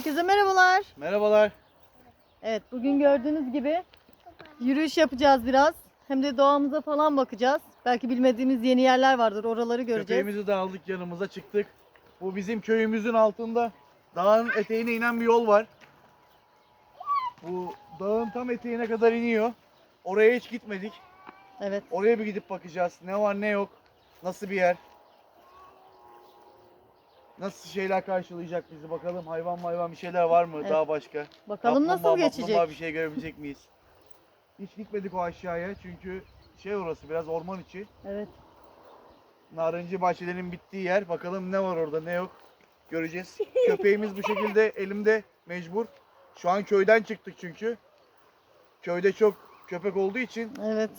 Herkese merhabalar. Merhabalar. Evet bugün gördüğünüz gibi yürüyüş yapacağız biraz. Hem de doğamıza falan bakacağız. Belki bilmediğimiz yeni yerler vardır oraları göreceğiz. Köpeğimizi de aldık yanımıza çıktık. Bu bizim köyümüzün altında dağın eteğine inen bir yol var. Bu dağın tam eteğine kadar iniyor. Oraya hiç gitmedik. Evet. Oraya bir gidip bakacağız. Ne var ne yok. Nasıl bir yer. Nasıl şeyler karşılayacak bizi bakalım. Hayvan hayvan bir şeyler var mı Evet. daha başka? Bakalım nasıl Kaplumbağa, geçecek. maplumbağa bir şey görebilecek miyiz? Hiç gitmedik o aşağıya çünkü şey orası biraz orman içi. Evet. Narıncı bahçelerinin bittiği yer. Bakalım ne var orada ne yok. Göreceğiz. Köpeğimiz bu şekilde elimde mecbur. Şu an köyden çıktık çünkü. Köyde çok köpek olduğu için Evet.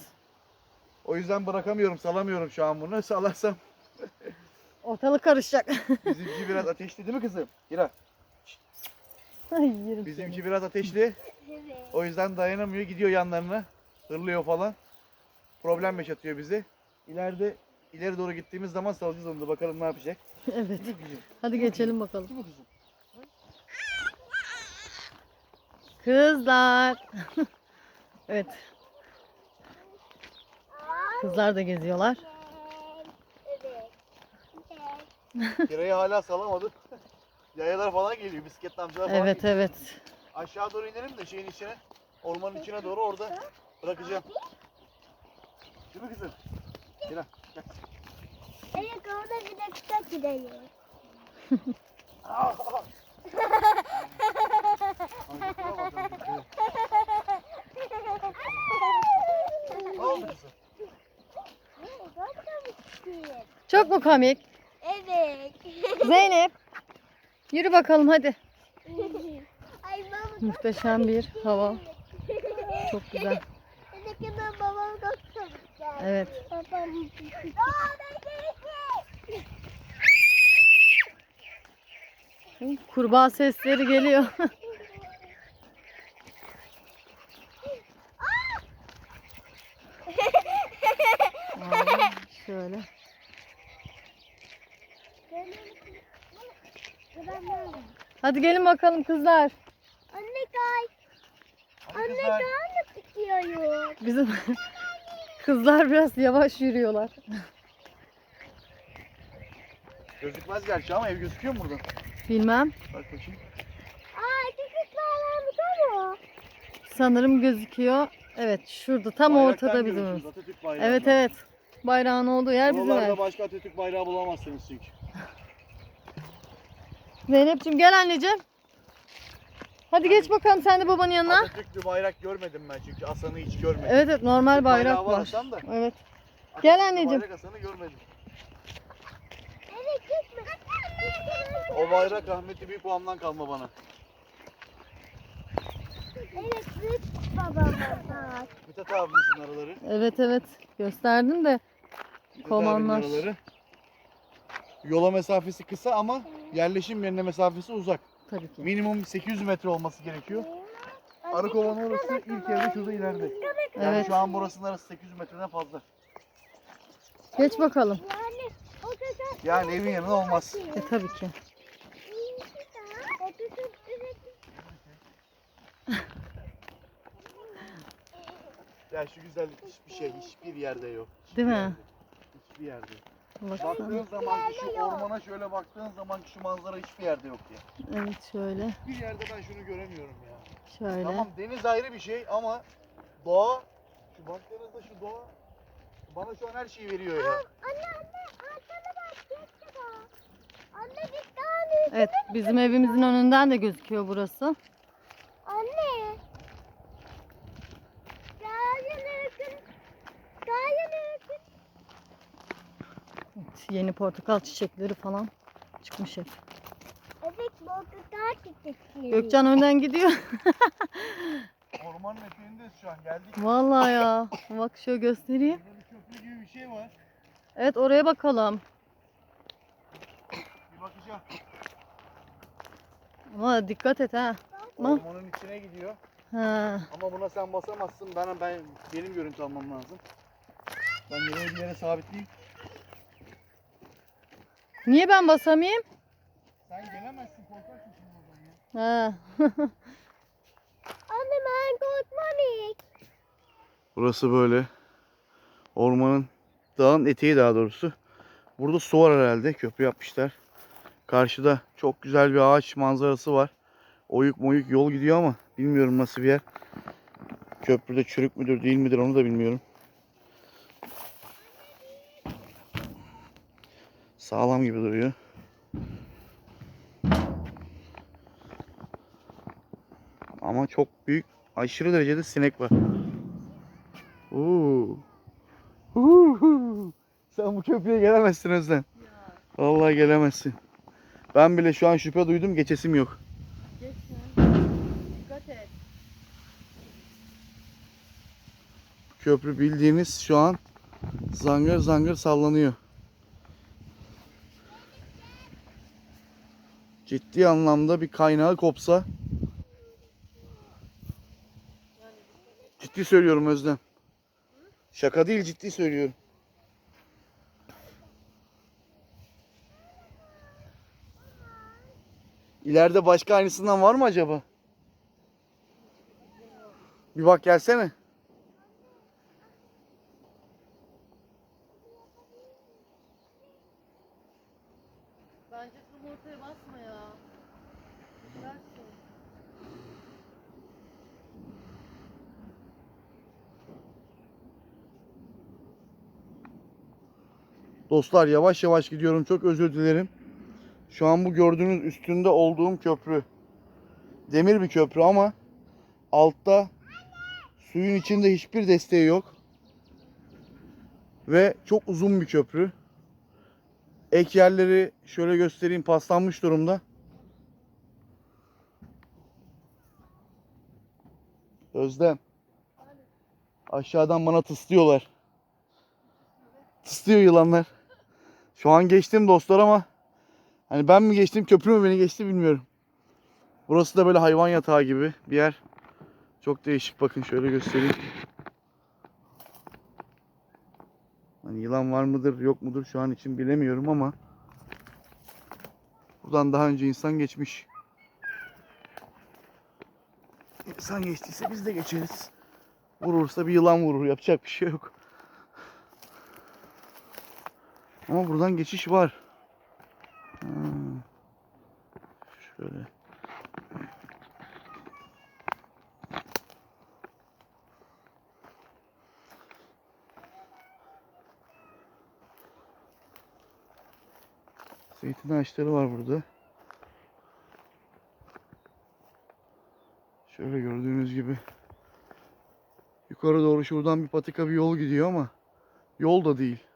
o yüzden bırakamıyorum, salamıyorum şu an bunu. Salarsam Ortalık karışacak. bizimki biraz ateşli değil mi kızım? Hira. Ay, yerim seni. Bizimki biraz ateşli. O yüzden dayanamıyor, gidiyor yanlarına. Hırlıyor falan. Problem yaşatıyor bizi. İleride ileri doğru gittiğimiz zaman salacağız onu da bakalım ne yapacak. Evet. Hadi geçelim bakalım. Değil mi kızım? Kızlar. evet. Kızlar da geziyorlar. Kirayı hala salamadık. Yayalar falan geliyor, bisiklet amcalar falan Evet geliyor. evet. Aşağı doğru inelim de şeyin içine, ormanın içine doğru orada bırakacağım. Değil mi kızım? Kira, gel. Evet orada bir dakika gidiyor. Aa, aa. Hareketlere bak, hareketlere. Ne oldu kızım? Çok mu komik? Zeynep. Yürü bakalım hadi. Ay baba. Muhteşem bir hava. Çok güzel. Evet. Babam. Aa ben Kurbağa sesleri geliyor. Aa, Şöyle. Hadi gelin bakalım kızlar. Anne kay. Hadi Anne kay ne tutuyor? Bizim kızlar biraz yavaş yürüyorlar. Gözükmez gerçi ama ev gözüküyor mu buradan? Bilmem. Bak bakayım. Aa çocuklar mı? Sanırım gözüküyor. Evet şurada tam Bayraktan ortada bizim görüyorsunuz, evimiz. Atatürk bayrağı. Evet evet. Bayrağın olduğu yer bizim Buralarda ev. başka Atatürk bayrağı bulamazsınız çünkü. Zeynep'ciğim gel anneciğim. Hadi geç bakalım sen de babanın yanına. Atatürk'lü bayrak görmedim ben çünkü asanı hiç görmedim. Evet evet normal Türk bayrağı bayrak var var. Da. Evet. Atatürk'lü Gel anneciğim. Bayrak asanı görmedim. Evet gitme. O bayrak rahmetli büyük babamdan kalma bana. Evet büyük babam var. Mithat abimizin araları. Evet evet. Gösterdim de. Mithat araları. Yola mesafesi kısa ama yerleşim yerine mesafesi uzak. Tabii ki. Minimum 800 metre olması gerekiyor. Arıkovan orası ilk evde şurada ileride. Yani Evet. şu an burasının arası 800 metreden fazla. Geç bakalım. Yani o kadar. Yani evin yanında olmaz. E tabii ki. Üretim. Ya şu güzellik hiçbir şey hiçbir yerde yok. Hiçbir Değil mi? yerde. Hiçbir yerde yok. Baksana. Baktığın zaman şu ormana şöyle baktığın zaman şu manzara hiçbir yerde yok ya. Evet şöyle. Bir yerde ben şunu göremiyorum ya. Şöyle. Tamam deniz ayrı bir şey ama doğa, şu baktığınızda şu doğa bana şu an her şeyi veriyor ya. Anne anne arkana bak. Geçti. Anne bir tane. Evet bizim evimizin önünden de gözüküyor burası. Yeni portakal çiçekleri falan çıkmış hep. Evet portakal çiçekleri. Gökcan önden gidiyor. Ormanın eteğindeyiz şu an geldik. Vallahi ya. Bak şöyle göstereyim. Burada bir köprü gibi bir şey var. Evet oraya bakalım. Bir bakacağım. Ama dikkat et ha. Ama- Ormanın içine gidiyor. Ha. Ama buna sen basamazsın. Ben, ben benim görüntü almam lazım. Ben yere bir yere sabitleyeyim. Niye ben basamayayım? Sen gelemezsin korkarsın şimdi oradan ya. Ha. Anne ben korkmam ilk. Burası böyle. Ormanın, dağın eteği daha doğrusu. Burada su var herhalde. Köprü yapmışlar. Karşıda çok güzel bir ağaç manzarası var. Oyuk moyuk yol gidiyor ama bilmiyorum nasıl bir yer. Köprüde çürük müdür değil midir onu da bilmiyorum. Sağlam gibi duruyor. Ama çok büyük, aşırı derecede sinek var. Oo. Huhu. Sen bu köprüye gelemezsin Özlem. Vallahi gelemezsin. Ben bile şu an şüphe duydum geçesim yok. Dikkat et. Köprü bildiğiniz şu an zangır zangır sallanıyor. Ciddi anlamda bir kaynağı kopsa Ciddi söylüyorum Özlem. Şaka değil ciddi söylüyorum. İleride başka aynısından var mı acaba? Bir bak gelsene. Bence tam ortaya basma ya. Bıraksın. Dostlar yavaş yavaş gidiyorum. Çok özür dilerim. Şu an bu gördüğünüz üstünde olduğum köprü. Demir bir köprü ama altta suyun içinde hiçbir desteği yok. Ve çok uzun bir köprü. Ek yerleri şöyle göstereyim paslanmış durumda. Özlem. Aşağıdan bana tıslıyorlar. Tıslıyor yılanlar. Şu an geçtim dostlar ama hani ben mi geçtim köprü mü beni geçti bilmiyorum. Burası da böyle hayvan yatağı gibi bir yer. Çok değişik bakın şöyle göstereyim. Hani yılan var mıdır yok mudur şu an için bilemiyorum ama buradan daha önce insan geçmiş. İnsan geçtiyse biz de geçeriz. Vurursa bir yılan vurur yapacak bir şey yok. Ama buradan geçiş var. Ha. Şöyle. Zeytin ağaçları var burada. Şöyle gördüğünüz gibi. Yukarı doğru şuradan bir patika bir yol gidiyor ama yol da değil.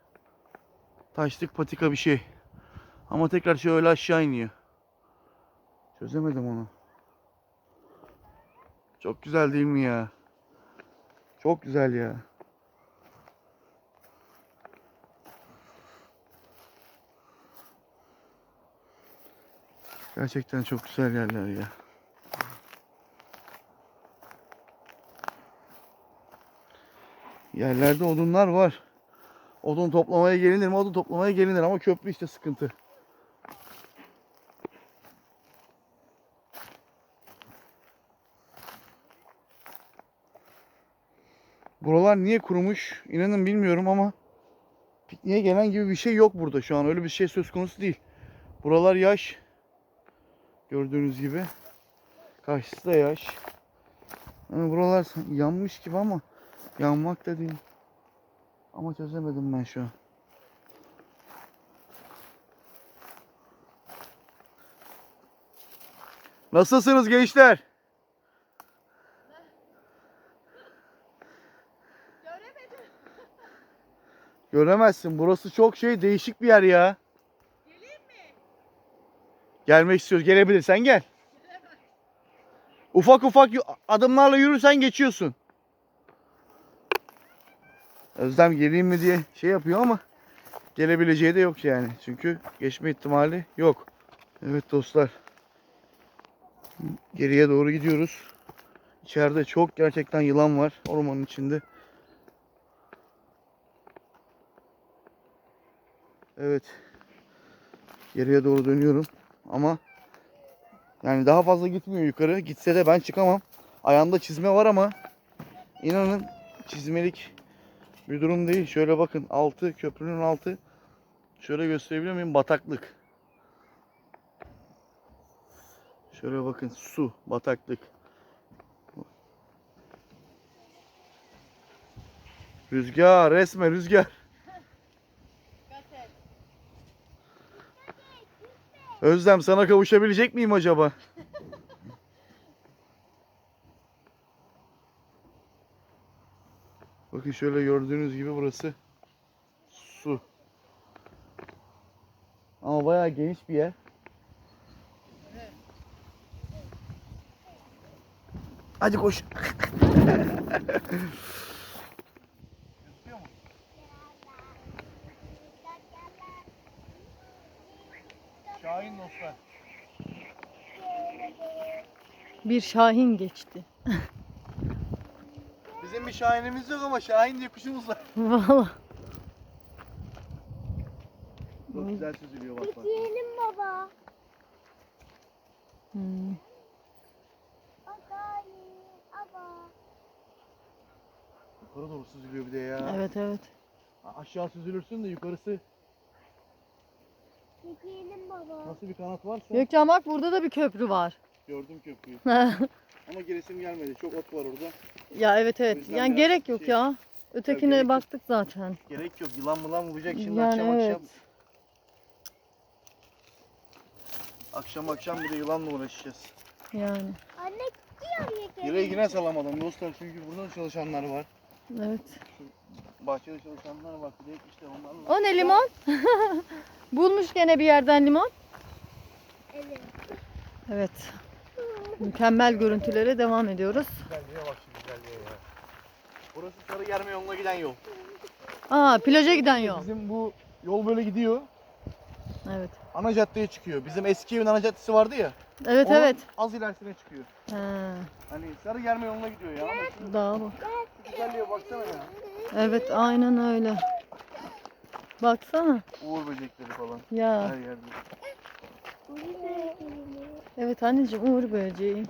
Taşlık patika bir şey. Ama tekrar şöyle aşağı iniyor. Çözemedim onu. Çok güzel değil mi ya? Çok güzel ya. Gerçekten çok güzel yerler ya. Yerlerde odunlar var. Odun toplamaya gelinir mi? Odun toplamaya gelinir ama köprü işte sıkıntı. Buralar niye kurumuş? İnanın bilmiyorum ama pikniğe gelen gibi bir şey yok burada şu an. Öyle bir şey söz konusu değil. Buralar yaş. Gördüğünüz gibi. Karşısı da yaş. Yani buralar yanmış gibi ama yanmak da değil. Ama çözemedim ben şu an. Nasılsınız gençler? Göremedim. Göremezsin. Burası çok şey değişik bir yer ya. Geleyim mi? Gelmek istiyoruz. Gelebilirsen gel. Ufak ufak adımlarla yürürsen geçiyorsun. Özlem geleyim mi diye şey yapıyor ama gelebileceği de yok yani. Çünkü geçme ihtimali yok. Evet dostlar. Geriye doğru gidiyoruz. İçeride çok gerçekten yılan var ormanın içinde. Evet. Geriye doğru dönüyorum ama Yani daha fazla gitmiyor yukarı. Gitse de ben çıkamam. Ayağımda çizme var ama inanın çizmelik bir durum değil. Şöyle bakın altı köprünün altı şöyle gösterebiliyor muyum? Bataklık. Şöyle bakın su, bataklık. Rüzgar, resmen rüzgar. Özlem sana kavuşabilecek miyim acaba? Bakın şöyle gördüğünüz gibi burası su. Ama bayağı geniş bir yer. Hadi koş. Şahin dostlar. Bir şahin geçti. Bizim bir şahinimiz yok ama şahin diye kuşumuz var. Valla. Çok güzel süzülüyor bak bak. Yiyelim baba. Hmm. Baba. Baba. Yukarı doğru süzülüyor bir de ya. Evet evet. A- Aşağı süzülürsün de yukarısı Yiyelim baba. nasıl bir kanat varsa. Gökçen bak burada da bir köprü var. Gördüm köprüyü. Ama giresim gelmedi. Çok ot var orada. ya evet evet. yüzden Yani biraz gerek yok şey- ya. Ötekine gerek yok. baktık zaten. Gerek yok. Yılan mılan vuracak şimdi Yani akşam evet. akşam. Akşam akşam bir de yılanla uğraşacağız. Yani. Anne gidiyor ya. Direği yine salamadım dostlar çünkü burada da çalışanlar var. Evet. Bahçede çalışanlar var. Direkt işte onlarla. O ne limon? Bulmuş gene bir yerden limon. Evet. Evet. Mükemmel görüntülere devam ediyoruz. Güzelliğe bak şu güzelliğe ya. Burası Sarıgerme yoluna giden yol. Aa plaja giden yol. Bizim bu yol böyle gidiyor. Evet. Ana caddeye çıkıyor. Bizim eski evin ana caddesi vardı ya. Evet onun evet. Az ilerisine çıkıyor. Ha, Hani Sarıgerme yoluna gidiyor ya. Ama şu daha bak. güzelliğe baksana ya. Evet aynen öyle. Baksana. Uğur böcekleri falan. Ya. Her yerde. Evet anneciğim uğur böceği.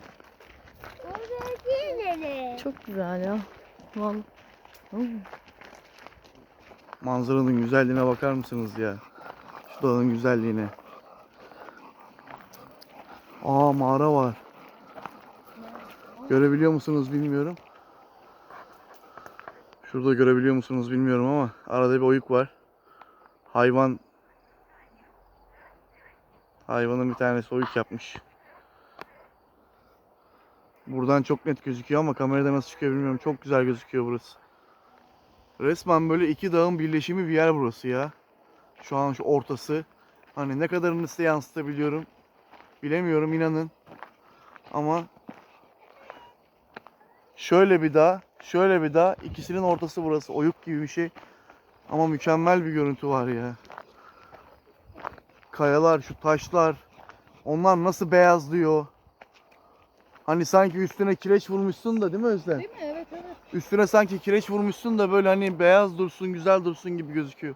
Orada nereye? Çok güzel ya. Vallahi. Manzaranın güzelliğine bakar mısınız ya? Şu dağın güzelliğine. Aa mağara var. Görebiliyor musunuz bilmiyorum. Şurada görebiliyor musunuz bilmiyorum ama arada bir oyuk var. Hayvan Hayvanın bir tanesi oyuk yapmış. Buradan çok net gözüküyor ama kamerada nasıl çıkıyor bilmiyorum. Çok güzel gözüküyor burası. Resmen böyle iki dağın birleşimi bir yer burası ya. Şu an şu ortası. Hani ne kadarını size yansıtabiliyorum bilemiyorum inanın. Ama şöyle bir dağ, şöyle bir dağ. ikisinin ortası burası. Oyuk gibi bir şey. Ama mükemmel bir görüntü var ya. Kayalar, şu taşlar. Onlar nasıl beyazlıyor. Hani sanki üstüne kireç vurmuşsun da değil mi Özlem? Değil mi? Evet evet. Üstüne sanki kireç vurmuşsun da böyle hani beyaz dursun, güzel dursun gibi gözüküyor.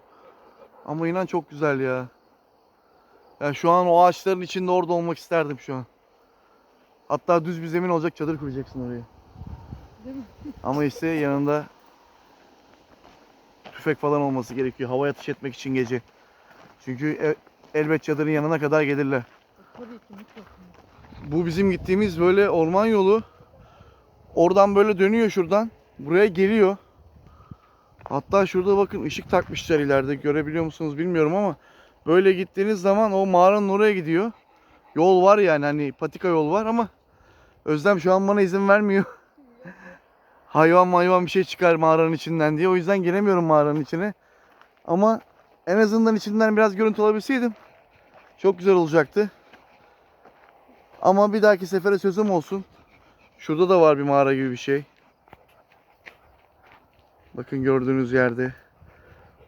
Ama inan çok güzel ya. Ya şu an o ağaçların içinde orada olmak isterdim şu an. Hatta düz bir zemin olacak çadır kuracaksın oraya. Değil mi? Ama işte yanında tüfek falan olması gerekiyor havaya ateş etmek için gece. Çünkü e- elbet çadırın yanına kadar gelirler. Tabii ki mutlaka. Bu bizim gittiğimiz böyle orman yolu. Oradan böyle dönüyor şuradan. Buraya geliyor. Hatta şurada bakın ışık takmışlar ileride. Görebiliyor musunuz bilmiyorum ama böyle gittiğiniz zaman o mağaranın oraya gidiyor. Yol var yani hani patika yol var ama Özlem şu an bana izin vermiyor. hayvan hayvan bir şey çıkar mağaranın içinden diye. O yüzden giremiyorum mağaranın içine. Ama en azından içinden biraz görüntü alabilseydim çok güzel olacaktı. Ama bir dahaki sefere sözüm olsun. Şurada da var bir mağara gibi bir şey. Bakın gördüğünüz yerde.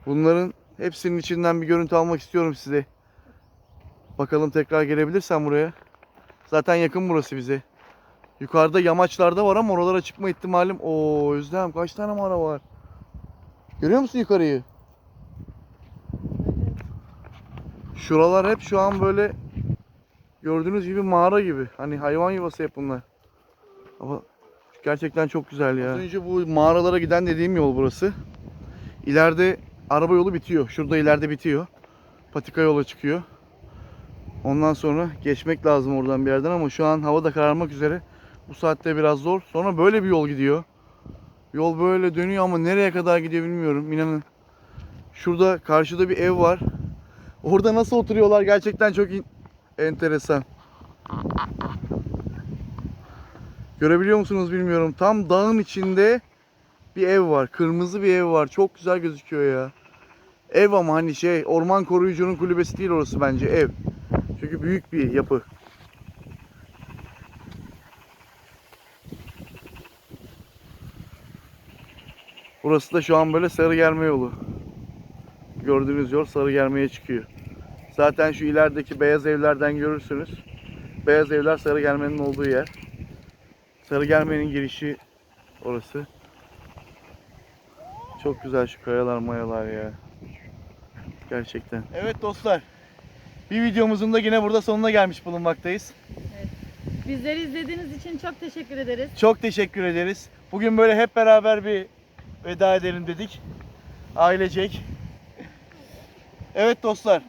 Bunların hepsinin içinden bir görüntü almak istiyorum size. Bakalım tekrar gelebilirsem buraya. Zaten yakın burası bize. Yukarıda yamaçlarda var ama oralara çıkma ihtimalim. Oo Özlem kaç tane mağara var? Görüyor musun yukarıyı? Şuralar hep şu an böyle Gördüğünüz gibi mağara gibi. Hani hayvan yuvası hep. Ama gerçekten çok güzel ya. Önce bu mağaralara giden dediğim yol burası. İleride araba yolu bitiyor. Şurada ileride bitiyor. Patika yola çıkıyor. Ondan sonra geçmek lazım oradan bir yerden ama şu an hava da kararmak üzere. Bu saatte biraz zor. Sonra böyle bir yol gidiyor. Yol böyle dönüyor ama nereye kadar gidiyor bilmiyorum. İnanın. Şurada karşıda bir ev var. Orada nasıl oturuyorlar gerçekten çok enteresan. Görebiliyor musunuz bilmiyorum. Tam dağın içinde bir ev var. Kırmızı bir ev var. Çok güzel gözüküyor ya. Ev ama hani şey orman koruyucunun kulübesi değil orası bence ev. Çünkü büyük bir yapı. Burası da şu an böyle sarı germe yolu. Gördüğünüz yol sarı germeye çıkıyor. Zaten şu ilerideki beyaz evlerden görürsünüz. Beyaz evler sarı germenin olduğu yer. Sarı germenin girişi orası. Çok güzel şu kayalar mayalar ya. Gerçekten. Evet dostlar. Bir videomuzun da yine burada sonuna gelmiş bulunmaktayız. Bizleri izlediğiniz için çok teşekkür ederiz. Çok teşekkür ederiz. Bugün böyle hep beraber bir veda edelim dedik. Ailecek. Evet dostlar.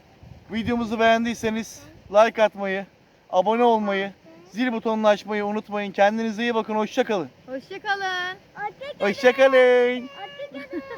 Videomuzu beğendiyseniz like atmayı, abone olmayı, zil butonunu açmayı unutmayın. Kendinize iyi bakın. Hoşça kalın. Hoşçakalın. Hoşçakalın. Hoşça kalın. Hoşçakalın.